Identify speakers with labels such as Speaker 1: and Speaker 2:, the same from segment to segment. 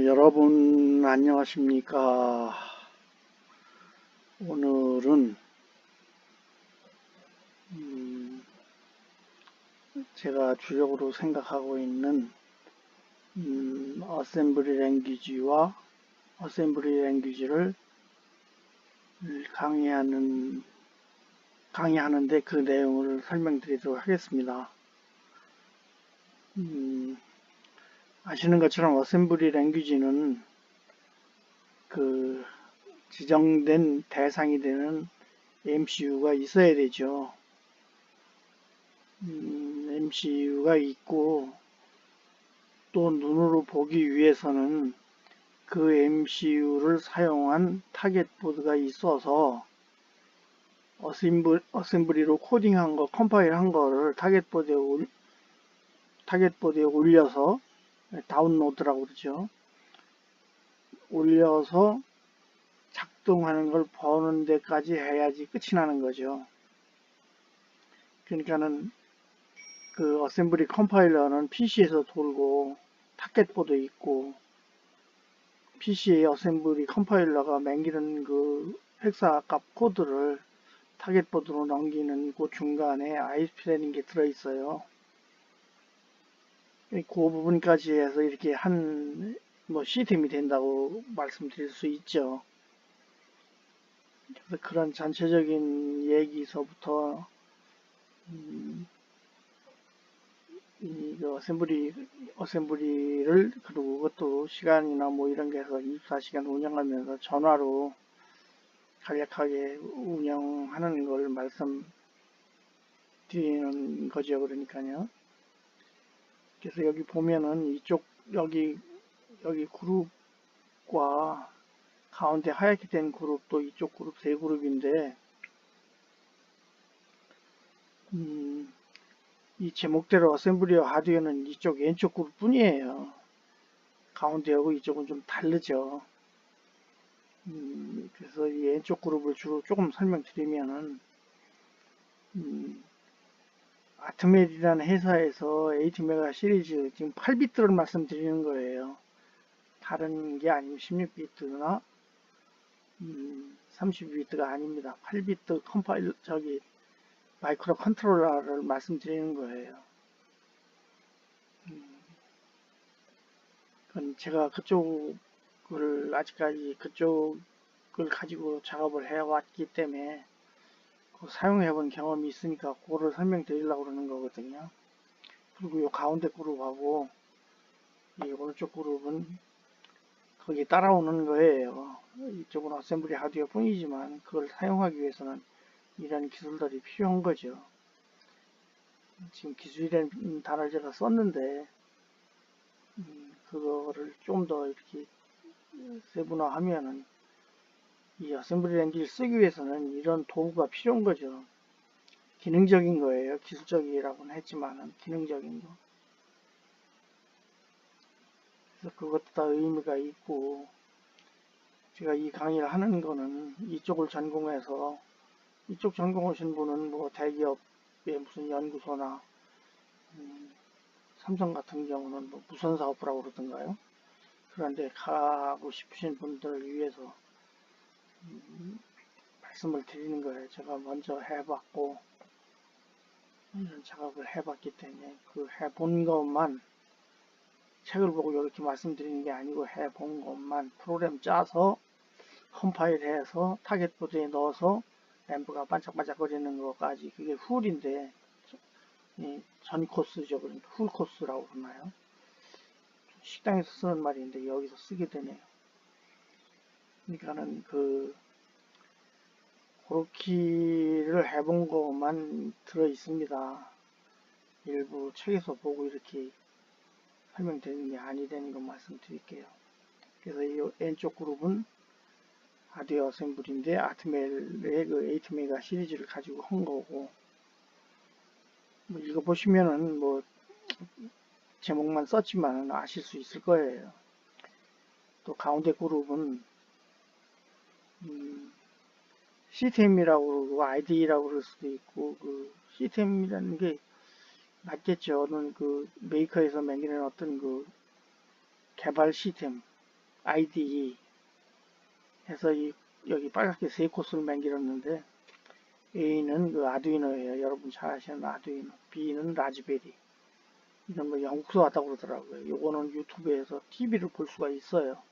Speaker 1: 아, 여러분 안녕하십니까 오늘은 음, 제가 주력으로 생각하고 있는 음, 어셈블리 랭귀지와 어셈블리 랭귀지를 강의하는 강의하는데 그 내용을 설명드리도록 하겠습니다. 음, 아시는 것처럼 어셈블리 랭귀지는 그 지정된 대상이 되는 MCU가 있어야 되죠. 음, MCU가 있고 또 눈으로 보기 위해서는 그 MCU를 사용한 타겟 보드가 있어서 어셈블, 어셈블리로 코딩한 거, 컴파일한 거를 타겟 보드에, 올, 타겟 보드에 올려서 다운로드라고 그러죠. 올려서 작동하는 걸 보는 데까지 해야지 끝이 나는 거죠. 그러니까는 그 어셈블리 컴파일러는 PC에서 돌고 타켓보드 있고 PC의 어셈블리 컴파일러가 맹기는 그 획사값 코드를 타겟보드로 넘기는 그 중간에 ISP라는 게 들어있어요. 그 부분까지 해서 이렇게 한 뭐 시스템이 된다고 말씀드릴 수 있죠. 그래서 그런 전체적인 얘기서부터 음, 이 어셈블리 어셈블리를 그리고 그것도 시간이나 뭐 이런 게 해서 24시간 운영하면서 전화로 간략하게 운영하는 걸 말씀드리는 거죠. 그러니까요. 그래서 여기 보면은 이쪽 여기 여기 그룹과 가운데 하얗게 된 그룹도 이쪽 그룹 세 그룹인데 음, 이 제목대로 어셈블리와 하드웨어는 이쪽 왼쪽 그룹 뿐이에요. 가운데하고 이쪽은 좀 다르죠. 음, 그래서 이 왼쪽 그룹을 주로 조금 설명드리면은 음, 아트멜이라는 회사에서 80메가 시리즈 지금 8비트를 말씀드리는 거예요. 다른 게 아니면 16비트나 음, 32비트가 아닙니다. 8비트 컴파일 저기 마이크로 컨트롤러를 말씀드리는 거예요. 음, 제가 그쪽을 아직까지 그쪽을 가지고 작업을 해왔기 때문에 사용해본 경험이 있으니까 그거를 설명드리려고 그러는 거거든요. 그리고 이 가운데 그룹하고 이 오른쪽 그룹은 거기 따라오는 거예요. 이쪽은 어셈블리 하드웨어 뿐이지만 그걸 사용하기 위해서는 이런 기술들이 필요한 거죠. 지금 기술이라는 단어를 제가 썼는데 음, 그거를 좀 더 이렇게 세분화하면은 이 어셈블리 랭귀지를 쓰기 위해서는 이런 도구가 필요한 거죠. 기능적인 거예요. 기술적이라고는 했지만은 기능적인 거. 그래서 그것도 다 의미가 있고 제가 이 강의를 하는 거는 이쪽을 전공해서 이쪽 전공하신 분은 뭐 대기업의 무슨 연구소나 음, 삼성 같은 경우는 뭐 무선 사업부라고 그러던가요. 그런데 가고 싶으신 분들을 위해서 음, 말씀을 드리는 거예요. 제가 먼저 해봤고 이런 작업을 해봤기 때문에 그 해본 것만 책을 보고 이렇게 말씀드리는 게 아니고 해본 것만 프로그램 짜서 컴파일해서 타겟 보드에 넣어서 램프가 반짝반짝거리는 것까지 그게 훌인데 전 코스죠. 그러니까 훌 코스라고 그러나요? 식당에서 쓰는 말인데 여기서 쓰게 되네요. 그러니까는 그 그렇게를 해본 것만 들어 있습니다. 일부 책에서 보고 이렇게 설명되는 게 아니되는 것 말씀드릴게요. 그래서 이 왼쪽 그룹은 하드웨어 어셈블인데 아트멜의 그 8메가 시리즈를 가지고 한 거고 뭐 이거 보시면은 뭐 제목만 썼지만 아실 수 있을 거예요. 또 가운데 그룹은 음, 시스템이라고 그러고 ID라고 그럴 수도 있고 그 시스템이라는 게 맞겠죠. 어느 그 메이커에서 매기는 어떤 그 개발 시스템 ID 해서 이, 여기 빨갛게 세 코스를 만들었는데 A는 그 아두이노예요. 여러분 잘 아시는 아두이노. B는 라즈베리. 이런 거 영국서 왔다고 그러더라고요. 요거는 유튜브에서 TV를 볼 수가 있어요.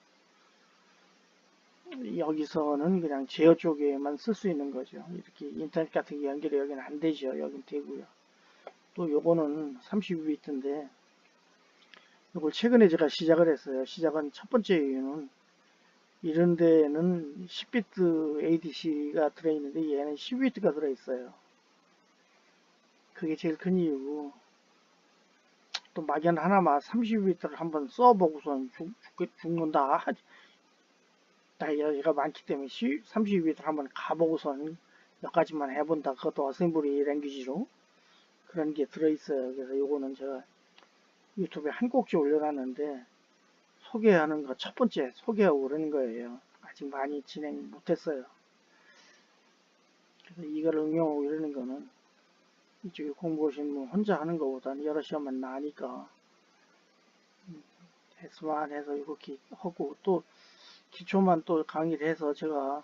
Speaker 1: 여기서는 그냥 제어 쪽에만 쓸 수 있는 거죠. 이렇게 인터넷 같은 게 연결이 여기는 안 되죠. 여긴 되고요. 또 요거는 32비트인데 이걸 최근에 제가 시작을 했어요. 시작한 첫 번째 이유는 이런 데는 10비트 ADC가 들어있는데 얘는 12비트가 들어있어요. 그게 제일 큰 이유고 또 막연 하나만 30비트를 한번 써보고선 죽, 죽, 죽는다. 나이가 많기 때문에 30비트를 한번 가보고선 몇 가지만 해본다. 그것도 어셈블리 랭귀지로 그런 게 들어있어요. 그래서 요거는 제가 유튜브에 한 곡지 올려놨는데 소개하는 거 첫 번째 소개하고 그러는 거예요. 아직 많이 진행 못했어요. 그래서 이걸 응용하고 이러는 거는 이쪽에 공부하시는 분 혼자 하는 것보다는 여러 시간만 나니까 해서만 해서 이렇게 하고 또 기초만 또 강의를 해서 제가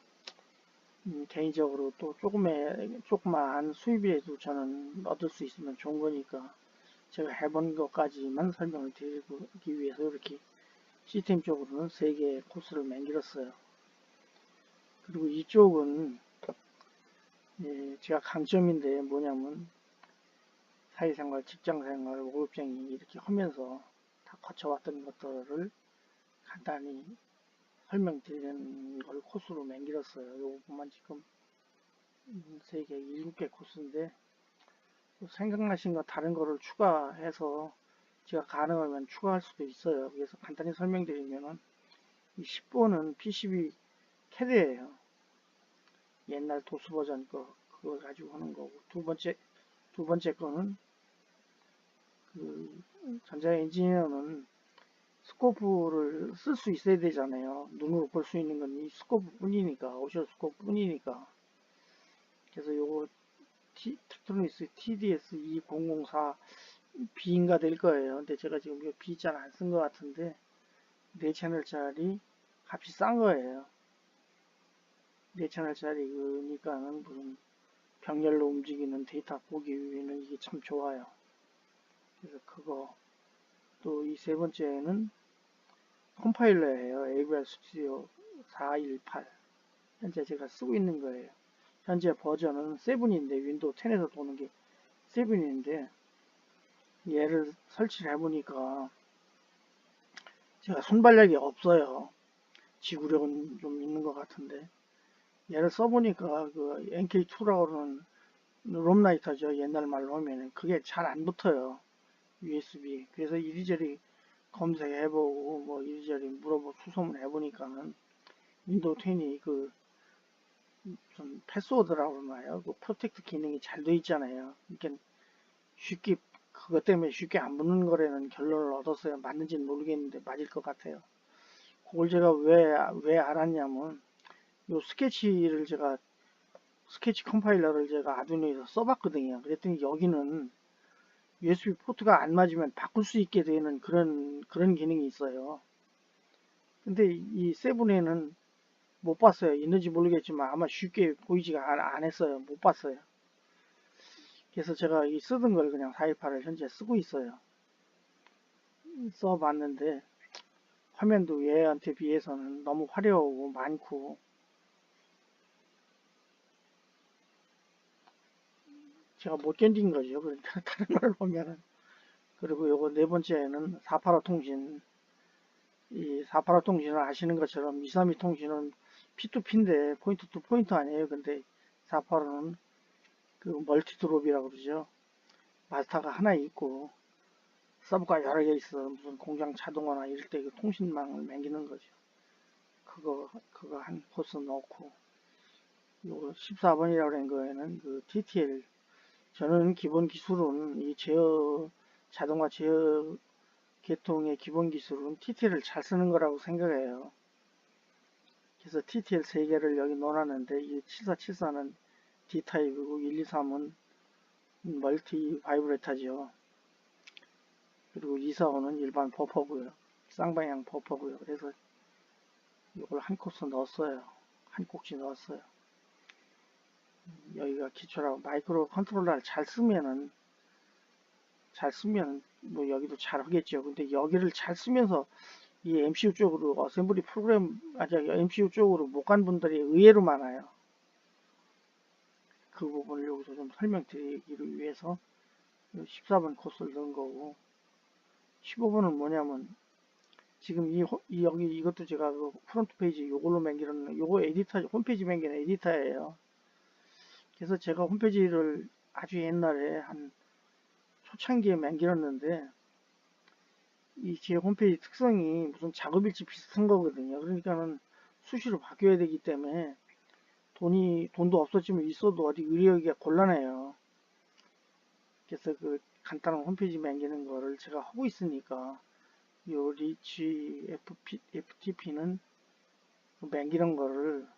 Speaker 1: 음, 개인적으로 또 조금의 조그만 수입이라도 저는 얻을 수 있으면 좋은 거니까 제가 해본 것까지만 설명을 드리기 위해서 이렇게 시스템적으로는 3개의 코스를 만들었어요. 그리고 이쪽은 예, 제가 강점인데 뭐냐면 사회생활, 직장생활, 월급쟁이 이렇게 하면서 다 거쳐왔던 것들을 간단히 설명드리는 걸 코스로 만들었어요. 요것만 지금 3개, 7개 코스인데 생각나신 거 다른 거를 추가해서 제가 가능하면 추가할 수도 있어요. 그래서 간단히 설명드리면은 이 10번은 PCB 캐드예요. 옛날 도스 버전 거 그거 가지고 하는 거고 두 번째 두 번째 거는 그 전자 엔지니어는 스코프를 쓸 수 있어야 되잖아요. 눈으로 볼 수 있는 건 이 스코프 뿐이니까 오셔 스코프 뿐이니까 그래서 요거 티, 트로니스 TDS 2004 B인가 될 거예요. 근데 제가 지금 이거 B 잘 안 쓴 것 같은데 4채널짜리 값이 싼 거예요. 4채널짜리니까는 무슨 병렬로 움직이는 데이터 보기 위해는 이게 참 좋아요. 그래서 그거 또 이 세 번째는 컴파일러예요. AVR 스튜디오 418 현재 제가 쓰고 있는 거예요. 현재 버전은 7인데 윈도우 10에서 도는 게 7인데 얘를 설치를 해보니까 제가 손발력이 없어요. 지구력은 좀 있는 것 같은데 얘를 써보니까 그 NK2라고 하는 롬라이터죠. 옛날 말로 하면 그게 잘 안 붙어요. USB. 그래서 이리저리 검색해보고 뭐 이리저리 물어보고 수소문 해보니까는 윈도우 10이 그 좀 패스워드라고 하나요? 그 프로텍트 기능이 잘 돼 있잖아요. 그러니까 쉽게 그것 때문에 쉽게 안 붙는 거라는 결론을 얻었어요. 맞는지는 모르겠는데 맞을 것 같아요. 그걸 제가 왜, 왜 알았냐면 요 스케치를 제가 스케치 컴파일러를 제가 아두이노에서 써봤거든요. 그랬더니 여기는 USB 포트가 안 맞으면 바꿀 수 있게 되는 그런 그런 기능이 있어요. 근데 이 세븐에는 못 봤어요. 있는지 모르겠지만 아마 쉽게 보이지가 안, 안 했어요. 못 봤어요. 그래서 제가 이 쓰던 걸 그냥 428을 현재 쓰고 있어요. 써봤는데 화면도 얘한테 비해서는 너무 화려하고 많고 제가 못 견딘 거죠. 그러니까 다른 걸 보면은 그리고 요거 네 번째는 485 통신 이 485 통신을 아시는 것처럼 232 통신은 P2P인데 포인트 투 포인트 아니에요. 근데 485는 그 멀티 드롭이라고 그러죠. 마스터가 하나 있고 서브가 여러 개 있어 무슨 공장 자동화나 이럴 때 그 통신망을 맹기는 거죠. 그거 그거 한 코스 넣고 요거 14번이라고 한 거에는 그 TTL 저는 기본 기술은 이 제어 자동화 제어 계통의 기본 기술은 TTL을 잘 쓰는 거라고 생각해요. 그래서 TTL 3개를 여기 넣어놨는데 이 7474는 D타입이고 123은 멀티 바이브레타죠. 그리고 245는 일반 버퍼고요. 쌍방향 버퍼고요. 그래서 이걸 한 코스 넣었어요. 한 꼭지 넣었어요. 여기가 기초라고 마이크로 컨트롤러를 잘 쓰면은 잘 쓰면 뭐 여기도 잘 하겠죠. 근데 여기를 잘 쓰면서 이 MCU 쪽으로 어셈블리 프로그램 아니 MCU 쪽으로 못 간 분들이 의외로 많아요. 그 부분을 여기서 좀 설명드리기 위해서 14번 코스를 넣은 거고 15번은 뭐냐면 지금 이, 이 여기 이것도 제가 그 프론트 페이지 요걸로 맹기는 요거 에디터 홈페이지 맹기는 에디터예요. 그래서 제가 홈페이지를 아주 옛날에 한 초창기에 맹길었는데 이 제 홈페이지 특성이 무슨 작업일지 비슷한 거거든요. 그러니까는 수시로 바뀌어야 되기 때문에 돈이 돈도 없었지만 있어도 어디 의뢰하기가 곤란해요. 그래서 그 간단한 홈페이지 맹기는 거를 제가 하고 있으니까 요 리치 FP, FTP는 맹기는 거를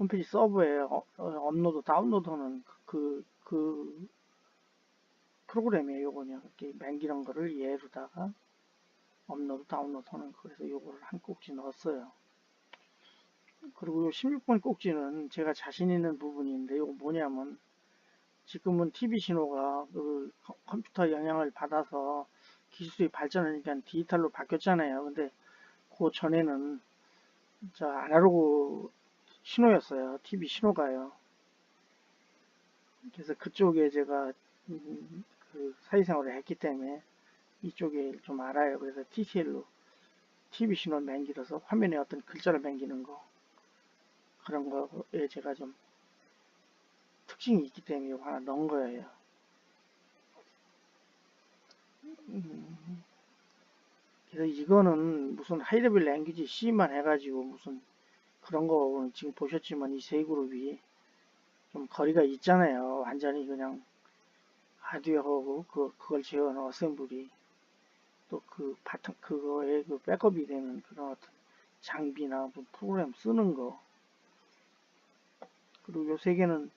Speaker 1: 홈페이지 서버에 어, 어, 업로드 다운로드하는 그, 그 프로그램이에요 요거냐 이렇게 맹기는 거를 얘로다가 업로드 다운로드 하는 거 그래서 요거를 한 꼭지 넣었어요. 그리고 요 16번 꼭지는 제가 자신 있는 부분인데 요거 뭐냐면 지금은 TV 신호가 그 컴퓨터 영향을 받아서 기술이 발전하니까 디지털로 바뀌었잖아요. 근데 그 전에는 저 아날로그 신호였어요. TV 신호가요. 그래서 그쪽에 제가 음, 그 사회생활을 했기 때문에 이쪽에 좀 알아요. 그래서 TCL로 TV 신호를 맹기려서 화면에 어떤 글자를 맹기는 거 그런 거에 제가 좀 특징이 있기 때문에 이거 하나 넣은 거예요. 음, 그래서 이거는 무슨 하이레벨 랭귀지 C만 해가지고 무슨 그런 거 지금 보셨지만 이 세 그룹이 좀 거리가 있잖아요. 완전히 그냥 하드웨어하고 그, 그걸 제어하는 어셈블이 또 그 바탕 그거에 그 백업이 되는 그런 어떤 장비나 뭐 프로그램 쓰는 거 그리고 요 세 개는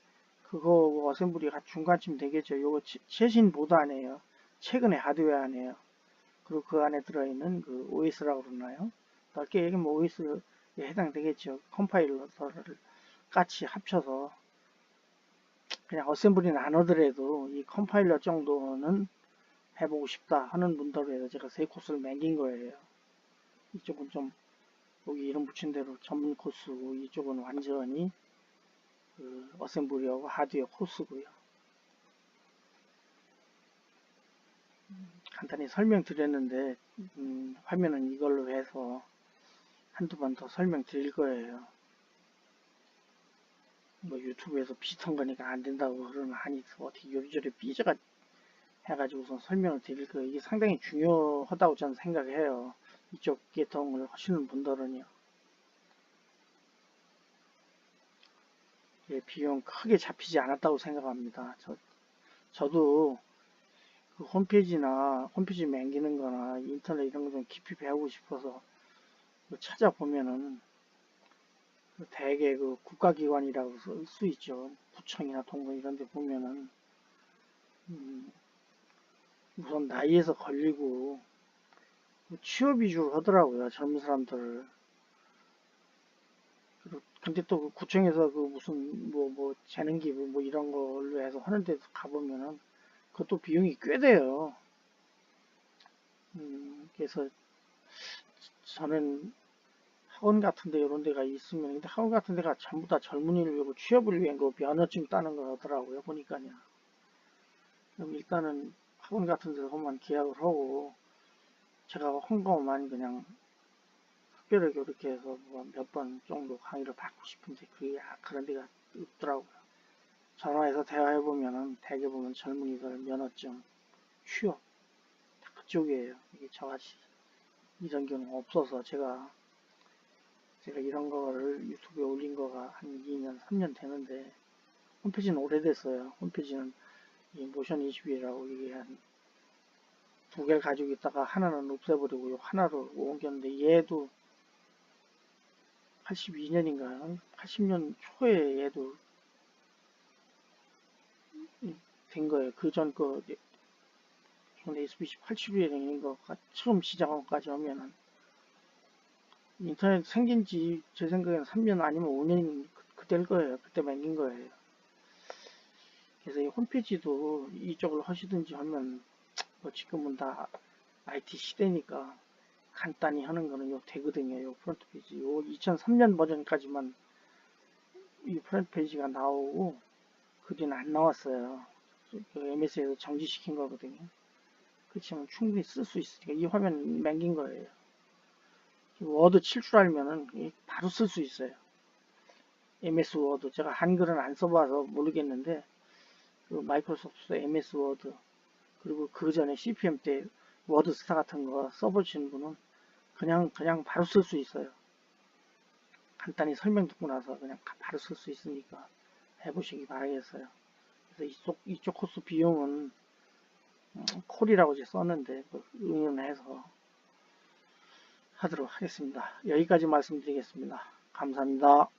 Speaker 1: 그거 어셈블리가 중간쯤 되겠죠. 요거 최신 보드 안에요. 최근에 하드웨어 안에요. 그리고 그 안에 들어있는 그 OS라고 그러나요? 넓게 얘기하면 OS 해당되겠죠. 컴파일러를 같이 합쳐서 그냥 어셈블리는 안 하더라도 이 컴파일러 정도는 해보고 싶다 하는 분들을 해서 제가 세 코스를 맹긴 거예요. 이쪽은 좀 여기 이름 붙인 대로 전문 코스고 이쪽은 완전히 그 어셈블리하고 하드웨어 코스고요. 간단히 설명드렸는데 음, 화면은 이걸로 해서 한두 번 더 설명드릴 거예요. 뭐 유튜브에서 비슷한 거니까 안 된다고 그러면 아니 어떻게 요리조리 삐져가 해가지고 우선 설명을 드릴 거예요. 이게 상당히 중요하다고 저는 생각해요. 이쪽 계통을 하시는 분들은요. 예, 비용 크게 잡히지 않았다고 생각합니다. 저, 저도 그 홈페이지나 홈페이지 맹기는 거나 인터넷 이런 거 좀 깊이 배우고 싶어서 그 찾아보면은 그 대개 그 국가기관이라고 쓸 수 있죠. 구청이나 동공 이런 데 보면은 음 우선 나이에서 걸리고 취업 위주로 하더라고요. 젊은 사람들을. 근데 또 그 구청에서 그 무슨 뭐뭐 뭐 재능 기부 뭐 이런 걸로 해서 하는 데 가보면은 그것도 비용이 꽤 돼요. 음, 그래서 저는 학원 같은 데 이런 데가 있으면 근데 학원 같은 데가 전부 다 젊은이를 위하고 취업을 위한 거 면허증 따는 거더라고요 보니까요 그럼 일단은 학원 같은 데서만 계약을 하고 제가 홍보만 그냥 특별하게 이렇게 해서 뭐 몇번 정도 강의를 받고 싶은데 그게 그런 데가 없더라고요. 전화해서 대화해보면은 대개 보면 젊은이들 면허증 취업 그쪽이에요. 이게 저같이 이런 경우 없어서 제가 제가 이런 거를 유튜브에 올린 거가 한 2년, 3년 되는데 홈페이지는 오래됐어요. 홈페이지는 이 모션 20이라고 이게 한 두 개를 가지고 있다가 하나는 없애버리고 하나로 옮겼는데 얘도 82년인가 80년 초에 얘도 된 거예요. 그 전거 SBC 87이라는 거가 처음 시작한 것까지 하면은 인터넷 생긴 지 제 생각에는 3년 아니면 5년 그때일 거예요. 그때 맹긴 거예요. 그래서 이 홈페이지도 이쪽을 하시든지 하면 뭐 지금은 다 IT 시대니까 간단히 하는 거는 요 되거든요. 요 프론트 페이지. 요 2003년 버전까지만 이 프론트 페이지가 나오고 그 뒤는 안 나왔어요. 그 MS에서 정지시킨 거거든요. 그렇지만 충분히 쓸 수 있으니까 이 화면 맹긴 거예요. 워드 칠 줄 알면은 바로 쓸 수 있어요. MS 워드 제가 한글은 안 써봐서 모르겠는데 그 마이크로소프트 MS 워드 그리고 그 전에 CPM 때 워드스타 같은 거 써보시는 분은 그냥 그냥 바로 쓸 수 있어요. 간단히 설명 듣고 나서 그냥 바로 쓸 수 있으니까 해보시기 바라겠어요. 그래서 이쪽 이쪽 코스 비용은 음, 콜이라고 이제 썼는데 그 응용해서 하도록 하겠습니다. 여기까지 말씀드리겠습니다. 감사합니다.